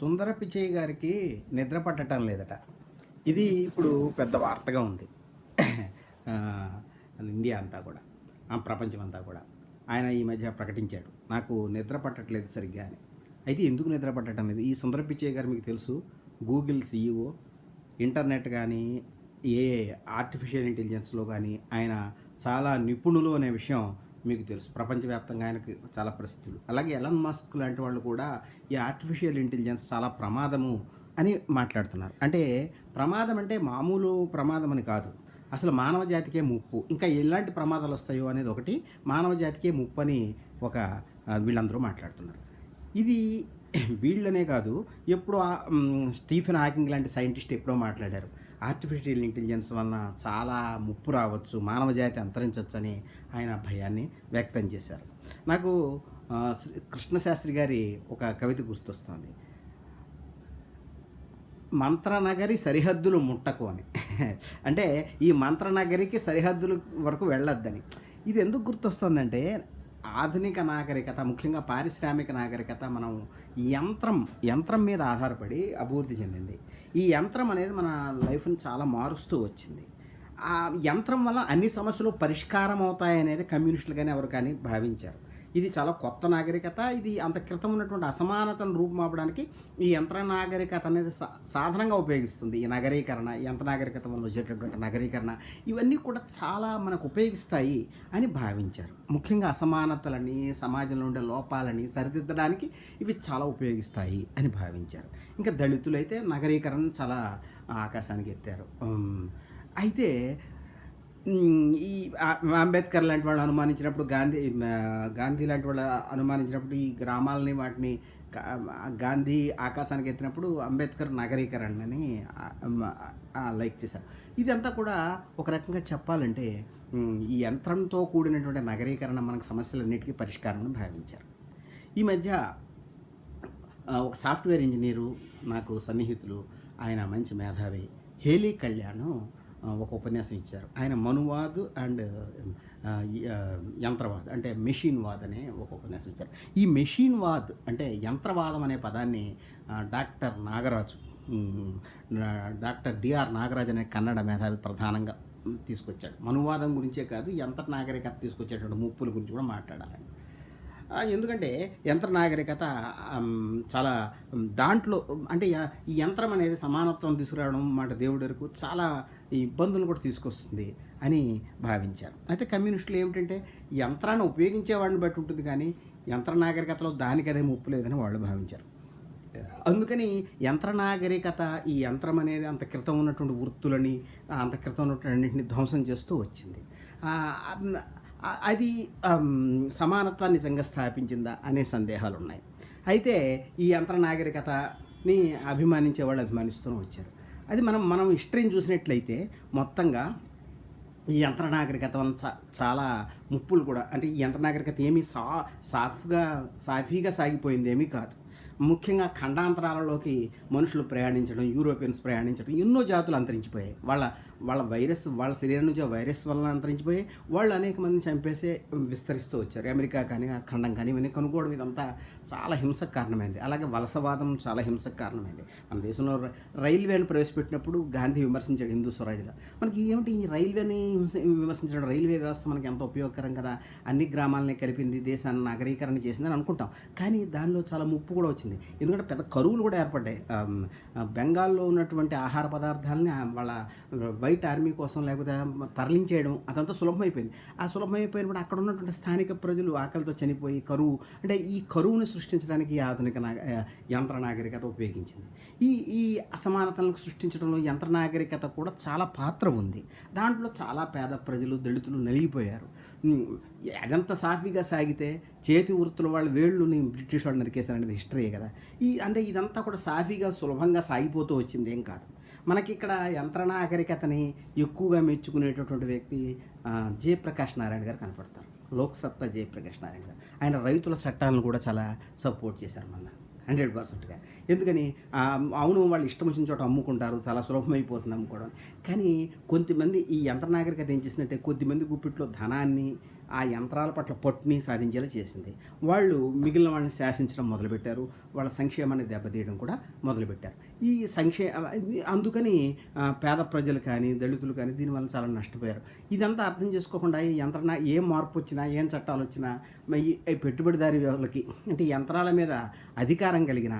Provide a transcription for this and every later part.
సుందర పిచ్చయ్య గారికి నిద్ర పట్టడం లేదట. ఇది ఇప్పుడు పెద్ద వార్తగా ఉంది. ఇండియా అంతా కూడా ఆ, ప్రపంచం అంతా కూడా. ఆయన ఈ మధ్య ప్రకటించాడు. నాకు నిద్ర పట్టట్లేదు సరిగ్గా అని. అయితే ఎందుకు నిద్ర పట్టడం లేదు? ఈ సుందర పిచ్చయ్య గారు మీకు తెలుసు గూగుల్ సీఈఓ ఇంటర్నెట్ కానీ ఏ ఆర్టిఫిషియల్ ఇంటెలిజెన్స్లో కానీ ఆయన చాలా నిపుణులు అనే విషయం మీకు తెలుసు. ప్రపంచవ్యాప్తంగా ఆయనకు చాలా ప్రసిద్ధులు. అలాగే ఎలన్ మస్క్ లాంటి వాళ్ళు కూడా ఈ ఆర్టిఫిషియల్ ఇంటెలిజెన్స్ చాలా ప్రమాదము అని మాట్లాడుతున్నారు. అంటే ప్రమాదం అంటే మామూలు ప్రమాదం అని కాదు. అసలు మానవ జాతికే ముప్పు. ఇంకా ఎలాంటి ప్రమాదాలు వస్తాయో అనేది ఒకటి మానవ జాతికే ముప్పు అని ఒక వీళ్ళందరూ మాట్లాడుతున్నారు. ఇది వీళ్ళనే కాదు ఎప్పుడు స్టీఫెన్ హాకింగ్ లాంటి సైంటిస్ట్ ఎప్పుడో మాట్లాడారు. ఆర్టిఫిషియల్ ఇంటెలిజెన్స్ వలన చాలా ముప్పు రావచ్చు మానవ జాతి అంతరించవచ్చు అని ఆయన భయాన్ని వ్యక్తం చేశారు. నాకు శ్రీ- కృష్ణశాస్త్రి గారి ఒక కవిత గుర్తొస్తుంది. మంత్రనగరి సరిహద్దులు ముట్టకు అని. అంటే ఈ మంత్రనగరికి సరిహద్దుల వరకు వెళ్ళొద్దని. ఇది ఎందుకు గుర్తొస్తుందంటే ఆధునిక నాగరికత ముఖ్యంగా పారిశ్రామిక నాగరికత మనం యంత్రం యంత్రం మీద ఆధారపడి అభివృద్ధి చెందింది. ఈ యంత్రం అనేది మన లైఫ్ని చాలా మారుస్తూ వచ్చింది. ఆ యంత్రం వల్ల అన్ని సమస్యలు పరిష్కారం అవుతాయనేది కమ్యూనిస్టులు కానీ ఎవరు కానీ భావించారు. ఇది చాలా కొత్త నాగరికత. ఇది అంత క్రితం ఉన్నటువంటి అసమానతను రూపుమాపడానికి ఈ యంత్ర నాగరికత అనేది సా- సాధనంగా ఉపయోగిస్తుంది. ఈ నగరీకరణ యంత్ర నాగరికత వల్ల వచ్చేటటువంటి నగరీకరణ ఇవన్నీ కూడా చాలా మనకు ఉపయోగిస్తాయి అని భావించారు. ముఖ్యంగా అసమానతలని సమాజంలో ఉండే లోపాలని సరిదిద్దడానికి ఇవి చాలా ఉపయోగిస్తాయి అని భావించారు. ఇంకా దళితులైతే నగరీకరణ చాలా ఆకాశానికి ఎత్తారు. అయితే ఈ అంబేద్కర్ లాంటి వాళ్ళు అనుమానించినప్పుడు గాంధీ గాంధీ లాంటి వాళ్ళు అనుమానించినప్పుడు ఈ గ్రామాలని వాటిని గాంధీ ఆకాశానికి ఎత్తినప్పుడు అంబేద్కర్ నగరీకరణ అని లైక్ చేశారు. ఇదంతా కూడా ఒక రకంగా చెప్పాలంటే ఈ యంత్రంతో కూడినటువంటి నగరీకరణ మనకు సమస్యలన్నిటికీ పరిష్కారం భావించారు. ఈ మధ్య ఒక సాఫ్ట్వేర్ ఇంజనీరు నాకు సన్నిహితులు ఆయన మంచి మేధావి హేలీ కళ్యాణ్ ఒక ఉపన్యాసం ఇచ్చారు. ఆయన మనువాద్ అండ్ యంత్రవాద్ అంటే మెషిన్ వాద్ అనే ఒక ఉపన్యాసం ఇచ్చారు. ఈ మెషిన్ వాద్ అంటే యంత్రవాదం అనే పదాన్ని doctor Nagaraju doctor DR Nagaraju అనే కన్నడ మేధావి ప్రధానంగా తీసుకొచ్చాడు. మనువాదం గురించే కాదు యంత్ర నాగరికత తీసుకొచ్చేటువంటి ముప్పుల గురించి కూడా మాట్లాడాలని ఎందుకంటే యంత్ర నాగరికత చాలా దాంట్లో అంటే ఈ యంత్రం అనేది సమానత్వం తీసుకురావడం మాట దేవుడి వరకు చాలా ఇబ్బందులు కూడా తీసుకొస్తుంది అని భావించారు. అయితే కమ్యూనిస్టులు ఏమిటంటే యంత్రాన్ని ఉపయోగించే వాడిని బట్టి ఉంటుంది కానీ యంత్ర నాగరికతలో దానికదే ముప్పు లేదని వాళ్ళు భావించారు. అందుకని యంత్ర నాగరికత ఈ యంత్రం అనేది అంత క్రితం ఉన్నటువంటి వృత్తులని అంత క్రితం ఉన్నటువంటి అన్నింటిని ధ్వంసం చేస్తూ వచ్చింది. అది సమానత్వాన్ని నిజంగా స్థాపించిందా అనే సందేహాలు ఉన్నాయి అయితే ఈ యంత్ర నాగరికతని అభిమానించే వాళ్ళు అభిమానిస్తూ వచ్చారు. అది మనం మనం హిస్టరీని చూసినట్లయితే మొత్తంగా ఈ యంత్ర నాగరికత వల్ల చాలా ముప్పులు కూడా అంటే ఈ యంత్ర నాగరికత ఏమీ సా సాఫ్గా సాఫీగా సాగిపోయింది ఏమీ కాదు. ముఖ్యంగా ఖండాంతరాలలోకి మనుషులు ప్రయాణించడం యూరోపియన్స్ ప్రయాణించడం ఎన్నో జాతులు అంతరించిపోయాయి. వాళ్ళ వాళ్ళ వైరస్ వాళ్ళ శరీరం నుంచి ఆ వైరస్ వలన అంతరించిపోయి వాళ్ళు అనేక మందిని చంపేసే విస్తరిస్తూ వచ్చారు. అమెరికా కానీ ఖండం కానీ ఇవన్నీ కనుక్కోవడం ఇదంతా చాలా హింసకు కారణమైంది. అలాగే వలసవాదం చాలా హింసకు కారణమైంది. మన దేశంలో రైల్వేను రైల్వేని ప్రవేశపెట్టినప్పుడు గాంధీ విమర్శించాడు హిందూ స్వరాజ్లో మనకి ఏమిటి ఈ రైల్వేని హింస- విమర్శించడం? రైల్వే వ్యవస్థ మనకి ఎంతో ఉపయోగకరం కదా? అన్ని గ్రామాలని కలిపింది దేశాన్ని నాగరీకరణ చేసిందని అనుకుంటాం. కానీ దానిలో చాలా ముప్పు కూడా వచ్చింది. ఎందుకంటే పెద్ద కరువులు కూడా ఏర్పడ్డాయి. బెంగాల్లో ఉన్నటువంటి ఆహార పదార్థాలని వాళ్ళ వైట్ ఆర్మీ కోసం లేకపోతే తరలించేయడం అదంతా సులభమైపోయింది. ఆ సులభమైపోయినప్పుడు అక్కడ ఉన్నటువంటి స్థానిక ప్రజలు ఆకలితో చనిపోయి కరువు అంటే ఈ కరువుని సృష్టించడానికి ఈ ఆధునిక నాగ యంత్ర నాగరికత ఉపయోగించింది. ఈ ఈ అసమానతలను సృష్టించడంలో యంత్ర నాగరికత కూడా చాలా పాత్ర ఉంది. దాంట్లో చాలా పేద ప్రజలు దళితులు నలిగిపోయారు. అదంతా సాఫీగా సాగితే చేతి వృత్తుల వాళ్ళ వేళ్ళుని బ్రిటిష్ వాళ్ళు నరికేశారనేది హిస్టరీ కదా. ఈ అంటే ఇదంతా కూడా సాఫీగా సులభంగా సాగిపోతూ వచ్చింది ఏం కాదు. మనకి ఇక్కడ యంత్ర నాగరికతని ఎక్కువగా మెచ్చుకునేటటువంటి వ్యక్తి జయప్రకాష్ నారాయణ గారు కనపడతారు. లోక్సత్తా జయప్రకాష్ నారాయణ గారు. ఆయన రైతుల చట్టాలను కూడా చాలా సపోర్ట్ చేశారు మన హండ్రెడ్ పర్సెంట్గా ఎందుకని అవును వాళ్ళు ఇష్టం వచ్చిన చోట అమ్ముకుంటారు చాలా సులభమైపోతుంది అమ్ముకోవడం. కానీ కొంతమంది ఈ యంత్ర నాగరికత ఏం చేసినట్టే కొద్దిమంది గుప్పిట్లో ధనాన్ని ఆ యంత్రాల పట్ల పట్టుని సాధించేలా చేసింది. వాళ్ళు మిగిలిన వాళ్ళని శాసించడం మొదలుపెట్టారు. వాళ్ళ సంక్షేమాన్ని దెబ్బతీయడం కూడా మొదలుపెట్టారు. ఈ సంక్షే అందుకని పేద ప్రజలు కానీ దళితులు కానీ దీనివల్ల చాలా నష్టపోయారు. ఇదంతా అర్థం చేసుకోకుండా ఈ యంత్రణ ఏం మార్పు వచ్చినా ఏం చట్టాలు వచ్చినా ఈ పెట్టుబడిదారి వాళ్ళకి అంటే ఈ యంత్రాల మీద అధికారం కలిగిన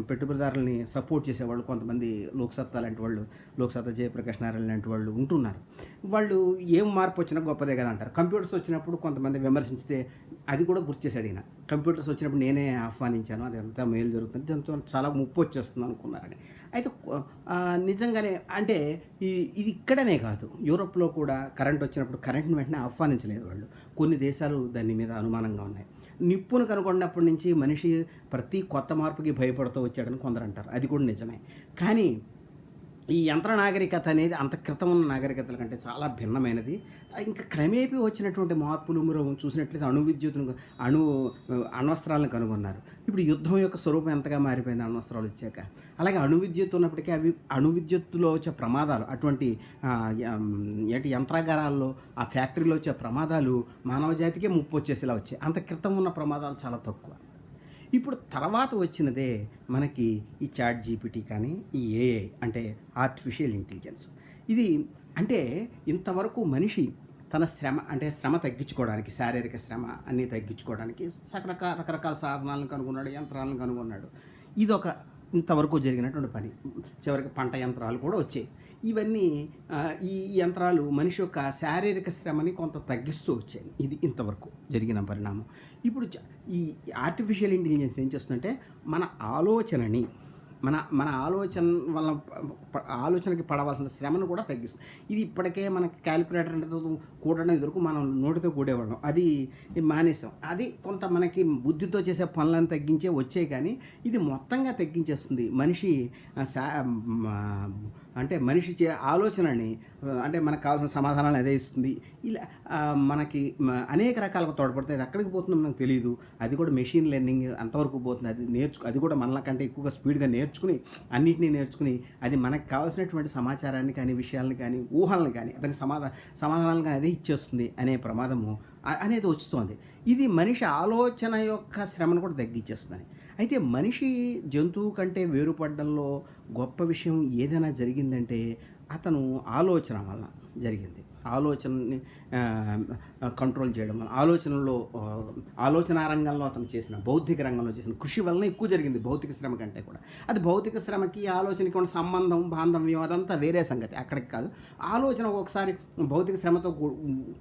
పెట్టుబడిదారులని సపోర్ట్ చేసేవాళ్ళు కొంతమంది లోక్సత్తా లాంటి వాళ్ళు లోక్సత్తా జయప్రకాష్ నారాయణ లాంటి వాళ్ళు ఉంటున్నారు. వాళ్ళు ఏం మార్పు వచ్చినా గొప్పదే కదా అంటారు. కంప్యూటర్స్ వచ్చినప్పుడు కొంతమంది విమర్శించితే అది కూడా గుర్తు చేశాడు ఈయన. కంప్యూటర్స్ వచ్చినప్పుడు నేనే ఆహ్వానించాను అది అంతా మేలు జరుగుతుంది దాంతో చాలా ముప్పు వచ్చేస్తుంది అనుకున్నారని. అయితే నిజంగానే అంటే ఈ ఇది ఇక్కడనే కాదు. యూరోప్లో కూడా కరెంట్ వచ్చినప్పుడు కరెంట్ని వెంటనే ఆహ్వానించలేదు వాళ్ళు. కొన్ని దేశాలు దాని మీద అనుమానంగా ఉన్నాయి. నిప్పును కనుగొన్నప్పటి నుంచి మనిషి ప్రతి కొత్త మార్పుకి భయపడుతూ వచ్చాడని కొందరు అంటారు. అది కూడా నిజమే. కానీ ఈ యంత్ర నాగరికత అనేది అంత క్రితం ఉన్న నాగరికతల కంటే చాలా భిన్నమైనది. ఇంకా క్రమేపీ వచ్చినటువంటి మార్పులు మీరు చూసినట్లయితే అణు విద్యుత్ను అణు అణ్వస్త్రాలను కనుగొన్నారు. ఇప్పుడు యుద్ధం యొక్క స్వరూపం ఎంతగా మారిపోయింది అణ్వస్త్రాలు వచ్చాక? అలాగే అణు విద్యుత్ ఉన్నప్పటికీ అవి అణు విద్యుత్తులో వచ్చే ప్రమాదాలు అటువంటి ఏంటి యంత్రాగారాల్లో ఆ ఫ్యాక్టరీలో వచ్చే ప్రమాదాలు మానవ జాతికే ముప్పు వచ్చేసేలా వచ్చాయి. అంత క్రితం ఉన్న ప్రమాదాలు చాలా తక్కువ. ఇప్పుడు తర్వాత వచ్చినదే మనకి ఈ చాట్ జీపీటీ కానీ ఈ ఏఐ అంటే ఆర్టిఫిషియల్ ఇంటెలిజెన్స్ ఇది అంటే ఇంతవరకు మనిషి తన శ్రమ అంటే శ్రమ తగ్గించుకోవడానికి శారీరక శ్రమ అన్నీ తగ్గించుకోవడానికి రకరకాల రకరకాల సాధనాలను కనుగొన్నాడు యంత్రాలను కనుగొన్నాడు. ఇదొక ఇంతవరకు జరిగినటువంటి పని. చివరికి పంట యంత్రాలు కూడా వచ్చాయి. ఇవన్నీ ఈ యంత్రాలు మనిషి యొక్క శారీరక శ్రమని కొంత తగ్గిస్తూ వచ్చాయి. ఇది ఇంతవరకు జరిగిన పరిణామం. ఇప్పుడు చ- ఈ ఆర్టిఫిషియల్ ఇంటెలిజెన్స్ ఏం చేస్తుందంటే మన ఆలోచనని మన మన ఆలోచన వల్ల ఆలోచనకి పడవలసిన శ్రమను కూడా తగ్గిస్తుంది. ఇది ఇప్పటికే మనకి క్యాలిక్యులేటర్ అంటే కూడడం ఎదురుకు మనం నోటితో కూడేవాళ్ళం. అది మానేసాం. అది కొంత మనకి బుద్ధితో చేసే పనులను తగ్గించే వచ్చే కానీ ఇది మొత్తంగా తగ్గించేస్తుంది. మనిషి అంటే మనిషి చే ఆలోచనని అంటే మనకు కావాల్సిన సమాధానాలు అదే ఇస్తుంది. ఇలా మనకి అనేక రకాలుగా తోడ్పడుతుంది అది ఎక్కడికి పోతుందో మనకు తెలియదు అది కూడా మెషిన్ లెర్నింగ్ అంతవరకు పోతుంది. అది నేర్చుకు అది కూడా మనకంటే ఎక్కువగా స్పీడ్గా నేర్చుకుని అన్నింటినీ నేర్చుకుని అది మనకు కావాల్సినటువంటి సమాచారాన్ని కానీ విషయాలను కానీ ఊహలను కానీ అతని సమాధాన సమాధానాలను కానీ అదే ఇచ్చేస్తుంది అనే ప్రమాదము అనేది వస్తుంది. ఇది మనిషి ఆలోచన యొక్క శ్రమను కూడా తగ్గించేస్తుంది. అయితే మనిషి జంతువు కంటే వేరుపడడంలో గొప్ప విషయం ఏదైనా జరిగిందంటే అతను ఆలోచన వల్ల జరిగింది. ఆలోచనని కంట్రోల్ చేయడం వల్ల. ఆలోచనలో ఆలోచన రంగంలో అతను చేసిన బౌద్ధిక రంగంలో చేసిన కృషి వలన ఎక్కువ జరిగింది భౌతిక శ్రమ కంటే కూడా. అది భౌతిక శ్రమకి ఆలోచనకి ఉన్న సంబంధం బాంధవ్యం అదంతా వేరే సంగతి. అక్కడికి కాదు. ఆలోచన ఒకసారి భౌతిక శ్రమతో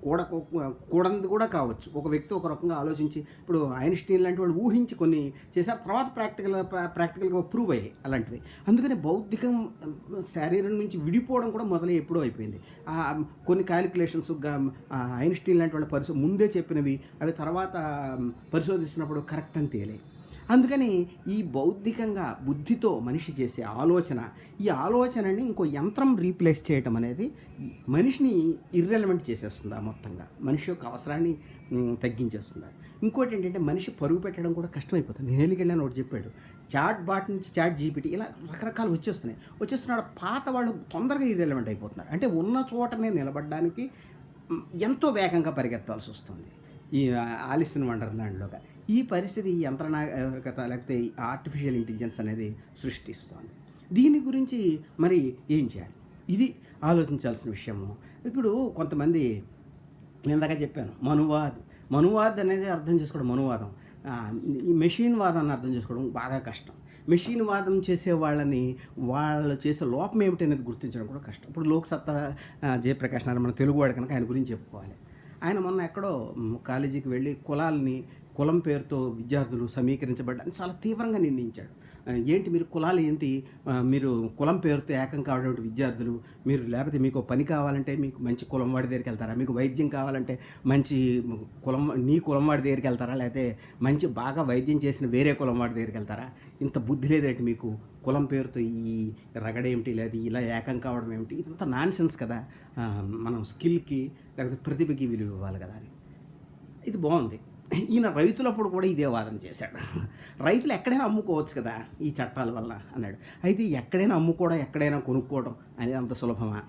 కూడ కూడంది కూడా కావచ్చు. ఒక వ్యక్తి ఒక రకంగా ఆలోచించి ఇప్పుడు ఐన్స్టీన్ లాంటి వాళ్ళు ఊహించి కొన్ని చేశారు. తర్వాత ప్రాక్టికల్ ప్రాక్టికల్గా ప్రూవ్ అయ్యాయి అలాంటివి. అందుకని భౌతికం శరీరం నుంచి విడిపోవడం కూడా మొదలై ఎప్పుడో అయిపోయింది. కొన్ని క్యాలిక్యులేషన్స్ ఐన్స్టీన్ లాంటి వాళ్ళ పరిశో ముందే చెప్పినవి అవి తర్వాత పరిశోధిస్తున్నప్పుడు కరెక్ట్ అని తేలే అందుకని ఈ బౌద్ధికంగా బుద్ధితో మనిషి చేసే ఆలోచన ఈ ఆలోచనని ఇంకో యంత్రం రీప్లేస్ చేయటం అనేది మనిషిని ఇర్రెలవెంట్ చేసేస్తుంది ఆ మొత్తంగా? మనిషి యొక్క అవసరాన్ని తగ్గించేస్తుంది? ఇంకోటి ఏంటంటే మనిషి పరుగు పెట్టడం కూడా కష్టమైపోతుంది. నేను ఒకటి చెప్పాడు చాట్ బాట్ నుంచి చాట్ జీపీటీ ఇలా రకరకాలు వచ్చేస్తున్నాయి. వచ్చేస్తున్నాడు పాత వాళ్ళు తొందరగా ఇర్రెలవెంట్ అయిపోతున్నారు. అంటే ఉన్న చోటనే నిలబడడానికి ఎంతో వేగంగా పరిగెత్తాల్సి వస్తుంది. ఈ ఆలిస్ ఇన్ వండర్లాండ్లోగా. ఈ పరిస్థితి ఈ లేకపోతే ఈ ఆర్టిఫిషియల్ ఇంటెలిజెన్స్ అనేది సృష్టిస్తోంది. దీని గురించి మరి ఏం చేయాలి? ఇది ఆలోచించాల్సిన విషయము. ఇప్పుడు కొంతమంది నేను ఇందాక చెప్పాను మనువాద్. మనువాద్ అనేది అర్థం చేసుకోవడం మనువాదం. ఈ మెషిన్ వాదాన్ని అర్థం చేసుకోవడం బాగా కష్టం. మెషిన్ వాదం చేసే వాళ్ళని వాళ్ళు చేసే లోపం ఏమిటి అనేది గుర్తించడం కూడా కష్టం. ఇప్పుడు లోక్సత్తా జయప్రకాష్ నారాయణ మన తెలుగువాడు కనుక ఆయన గురించి చెప్పుకోవాలి. ఆయన మొన్న ఎక్కడో కాలేజీకి వెళ్ళి కులాలని కులం పేరుతో విద్యార్థులు సమీకరించబడ్డాన్ని చాలా తీవ్రంగా నిందించాడు ఏంటి మీరు కులాలు ఏంటి? మీరు కులం పేరుతో ఏకం కావడం విద్యార్థులు మీరు లేకపోతే మీకు పని కావాలంటే మీకు మంచి కులం వాడి దగ్గరికి వెళ్తారా? మీకు వైద్యం కావాలంటే మంచి కులం నీ కులం వాడి దగ్గరికి వెళ్తారా? లేకపోతే మంచి బాగా వైద్యం చేసిన వేరే కులం వాడి దగ్గరికి వెళ్తారా? ఇంత బుద్ధి లేదేంటి మీకు? కులం పేరుతో ఈ రగడేమిటి లేదా ఇలా ఏకం కావడం ఏమిటి? ఇదంతా నాన్ సెన్స్ కదా మనం స్కిల్కి లేకపోతే ప్రతిభకి విలువ ఇవ్వాలి కదా అని. ఇది బాగుంది. ఈయన రైతులప్పుడు కూడా ఇదే వాదన చేశాడు. రైతులు ఎక్కడైనా అమ్ముకోవచ్చు కదా ఈ చట్టాల వల్ల అన్నాడు. అయితే ఎక్కడైనా అమ్ముకోవడం ఎక్కడైనా కొనుక్కోవడం అనేది అంత సులభమా?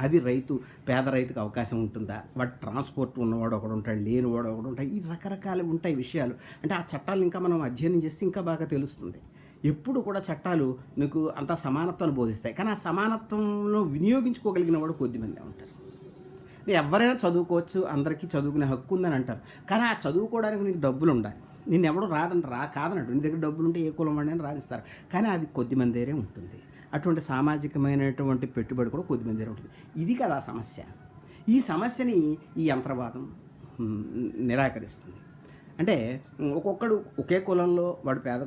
అది రైతు పేద రైతుకు అవకాశం ఉంటుందా? వాడు ట్రాన్స్పోర్ట్ ఉన్నవాడు ఒకడు ఉంటాడు లేనివాడు ఒకడు ఉంటాడు. ఈ రకరకాలు ఉంటాయి విషయాలు. అంటే ఆ చట్టాలు ఇంకా మనం అధ్యయనం చేస్తే ఇంకా బాగా తెలుస్తుంది. ఎప్పుడు కూడా చట్టాలు నీకు అంత సమానత్వాన్ని బోధిస్తాయి. కానీ ఆ సమానత్వంలో వినియోగించుకోగలిగిన వాడు కొద్దిమందే ఉంటారు. ఎవరైనా చదువుకోవచ్చు అందరికీ చదువుకునే హక్కు ఉందని అంటారు. కానీ ఆ చదువుకోవడానికి నీకు డబ్బులు ఉండాలి. నేను ఎవడు రాదంట రా కాదనట్టు నీ దగ్గర డబ్బులు ఉంటే ఏ కులం వాడిని అని రాదిస్తారు కానీ అది కొద్దిమందేరే ఉంటుంది. అటువంటి సామాజికమైనటువంటి పెట్టుబడి కూడా కొద్దిమందేరే ఉంటుంది. ఇది కదా సమస్య. ఈ సమస్యని ఈ యంత్రవాదం నిరాకరిస్తుంది. అంటే ఒక్కొక్కడు ఒకే కులంలో వాడు పేద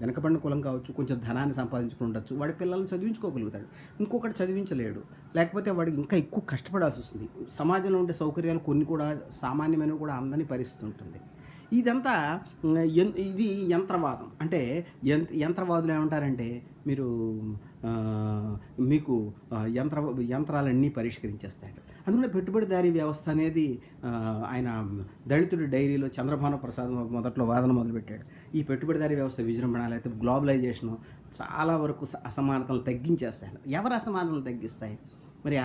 వెనకబడిన కులం కావచ్చు కొంచెం ధనాన్ని సంపాదించుకుని ఉండొచ్చు వాడి పిల్లల్ని చదివించుకోగలుగుతాడు. ఇంకొకటి చదివించలేడు. లేకపోతే వాడికి ఇంకా ఎక్కువ కష్టపడాల్సి వస్తుంది. సమాజంలో ఉండే సౌకర్యాలు కొన్ని కూడా సామాన్యమైనవి కూడా అందని పరిస్థితి ఉంటుంది ఇదంతా ఎన్- ఇది యంత్రవాదం. అంటే యంత్ర యంత్రవాదులు ఏమంటారంటే మీరు మీకు యంత్ర యంత్రాలన్నీ పరిష్కరించేస్తాడు. అందుకని పెట్టుబడిదారీ వ్యవస్థ అనేది ఆయన దళితుడి డైరీలో చంద్రభాను ప్రసాద్ మొదట్లో వాదన మొదలుపెట్టాడు. ఈ పెట్టుబడిదారీ వ్యవస్థ విజృంభణ లేకపోతే గ్లోబలైజేషన్ చాలా వరకు స- అసమానతలు తగ్గించేస్తాయి. ఎవరు అసమానతలు తగ్గిస్తాయి? మరి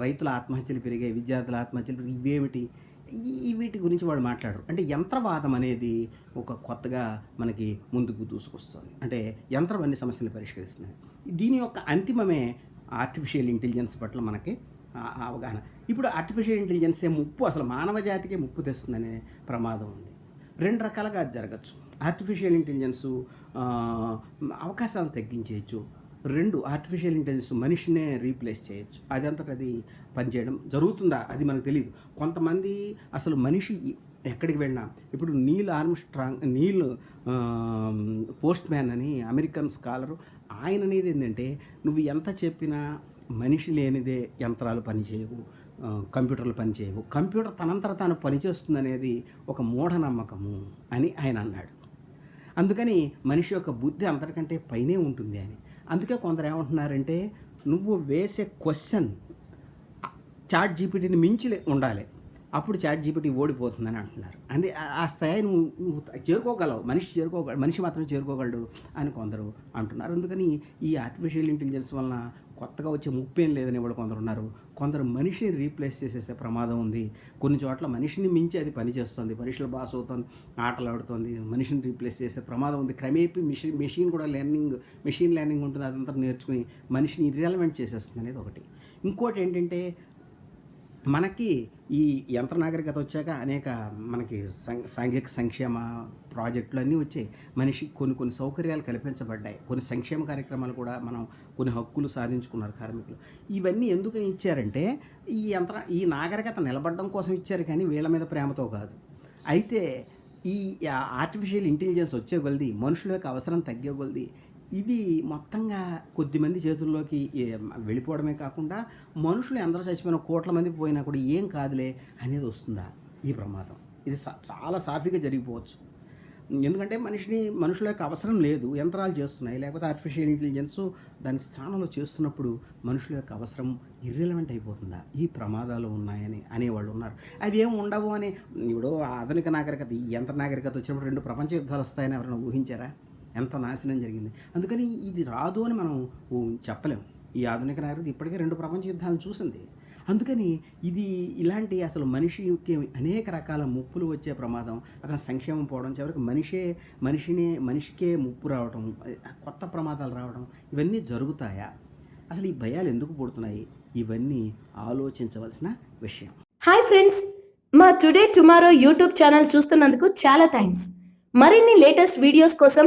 రైతుల ఆత్మహత్యలు పెరిగాయి విద్యార్థుల ఆత్మహత్యలు ఇవేమిటి? ఈ వీటి గురించి వాడు మాట్లాడరు. అంటే యంత్రవాదం అనేది ఒక కొత్తగా మనకి ముందుకు దూసుకొస్తుంది. అంటే యంత్రం అన్ని సమస్యలు పరిష్కరిస్తుంది. దీని యొక్క అంతిమమే ఆర్టిఫిషియల్ ఇంటెలిజెన్స్ పట్ల మనకి అవగాహన. ఇప్పుడు ఆర్టిఫిషియల్ ఇంటెలిజెన్సే ముప్పు అసలు మానవ జాతికే ముప్పు తెస్తుందనే ప్రమాదం ఉంది. రెండు రకాలుగా అది జరగచ్చు. ఆర్టిఫిషియల్ ఇంటెలిజెన్సు అవకాశాలను తగ్గించేయచ్చు. రెండు ఆర్టిఫిషియల్ ఇంటెలిజెన్స్ మనిషినే రీప్లేస్ చేయొచ్చు. అదంతట అది పనిచేయడం జరుగుతుందా? అది మనకు తెలియదు కొంతమంది అసలు మనిషి ఎక్కడికి వెళ్ళినా ఇప్పుడు Neil Armstrong Neil Postman అని అమెరికన్ స్కాలరు ఆయన అనేది ఏంటంటే నువ్వు ఎంత చెప్పినా మనిషి లేనిదే యంత్రాలు పనిచేయవు కంప్యూటర్లు పనిచేయవు. కంప్యూటర్ తనంతర తాను పనిచేస్తుందనేది ఒక మూఢనమ్మకము అని ఆయన అన్నాడు. అందుకని మనిషి యొక్క బుద్ధి అందరికంటే పైనే ఉంటుంది అని. అందుకే కొందరు ఏమంటున్నారంటే నువ్వు వేసే క్వశ్చన్ చాట్ జీపీటీని మించి ఉండాలి. అప్పుడు చాట్ జీపీటీ ఓడిపోతుందని అంటున్నారు. అందుకే ఆ- స్థాయి నువ్వు నువ్వు చేరుకోగలవు. మనిషి చేరుకోగల మనిషి మాత్రం చేరుకోగలడు అని కొందరు అంటున్నారు. అందుకని ఈ ఆర్టిఫిషియల్ ఇంటెలిజెన్స్ వలన కొత్తగా వచ్చే ముప్పేం లేదని కూడా కొందరు ఉన్నారు. కొందరు మనిషిని రీప్లేస్ చేసేసే ప్రమాదం ఉంది. కొన్ని చోట్ల మనిషిని మించి అది పనిచేస్తుంది మనుషులు బాస్ అవుతుంది ఆటలు ఆడుతుంది మనిషిని రీప్లేస్ చేసే ప్రమాదం ఉంది. క్రమేపీ మిషన్ మెషిన్ కూడా లెర్నింగ్ మెషిన్ లెర్నింగ్ ఉంటుంది. అదంతా నేర్చుకుని మనిషిని ఇర్రెలవెంట్ చేసేస్తుంది అనేది ఒకటి. ఇంకోటి ఏంటంటే మనకి ఈ యంత్ర నాగరికత వచ్చాక అనేక మనకి సం- సాంఘిక సంక్షేమ ప్రాజెక్టులు అన్నీ వచ్చాయి. మనిషి కొన్ని కొన్ని సౌకర్యాలు కల్పించబడ్డాయి. కొన్ని సంక్షేమ కార్యక్రమాలు కూడా మనం కొన్ని హక్కులు సాధించుకున్నారు కార్మికులు. ఇవన్నీ ఎందుకు ఇచ్చారంటే ఈ యంత్ర ఈ నాగరికత నిలబడడం కోసం ఇచ్చారు కానీ వీళ్ళ మీద ప్రేమతో కాదు. అయితే ఈ ఆర్టిఫిషియల్ ఇంటెలిజెన్స్ వచ్చే కొలది మనుషుల యొక్క అవసరం తగ్గే కొలది ఇవి మొత్తంగా కొద్దిమంది చేతుల్లోకి వెళ్ళిపోవడమే కాకుండా మనుషులు ఎందరో చచ్చిపోయిన కోట్ల మంది పోయినా కూడా ఏం కాదులే అనేది వస్తుందా ఈ ప్రమాదం? ఇది చాలా సాఫీగా జరిగిపోవచ్చు. ఎందుకంటే మనిషిని మనుషుల యొక్క అవసరం లేదు. యంత్రాలు చేస్తున్నాయి. లేకపోతే ఆర్టిఫిషియల్ ఇంటెలిజెన్స్ దాని స్థానంలో చేస్తున్నప్పుడు మనుషుల యొక్క అవసరం ఇర్రెలవెంట్ అయిపోతుందా? ఈ ప్రమాదాలు ఉన్నాయని అనేవాళ్ళు ఉన్నారు. అవి ఏం ఉండవు అని ఇప్పుడు ఆధునిక నాగరికత ఈ యంత్ర నాగరికత వచ్చినప్పుడు రెండు ప్రపంచ యుద్ధాలు వస్తాయని ఎవరైనా ఊహించారా? ఎంత నాశనం జరిగింది. అందుకని ఇది రాదు అని మనం చెప్పలేము చెప్పలేం. ఈ ఆధునిక నాగరికత ఇప్పటికే రెండు ప్రపంచ యుద్ధాలను చూసింది. అందుకని ఇది ఇలాంటి అసలు మనిషికి అనేక రకాల ముప్పులు వచ్చే ప్రమాదం అతని సంక్షేమం పోవడం చివరికి మనిషే మనిషినే మనిషికే ముప్పు రావడం కొత్త ప్రమాదాలు రావడం ఇవన్నీ జరుగుతాయా? అసలు ఈ భయాలు ఎందుకు పుడుతున్నాయి? ఇవన్నీ ఆలోచించవలసిన విషయం. హాయ్ ఫ్రెండ్స్ మా టుడే టుమారో యూట్యూబ్ ఛానల్ చూస్తున్నందుకు చాలా థ్యాంక్స్ మరిన్ని లేటెస్ట్ వీడియోస్ కోసం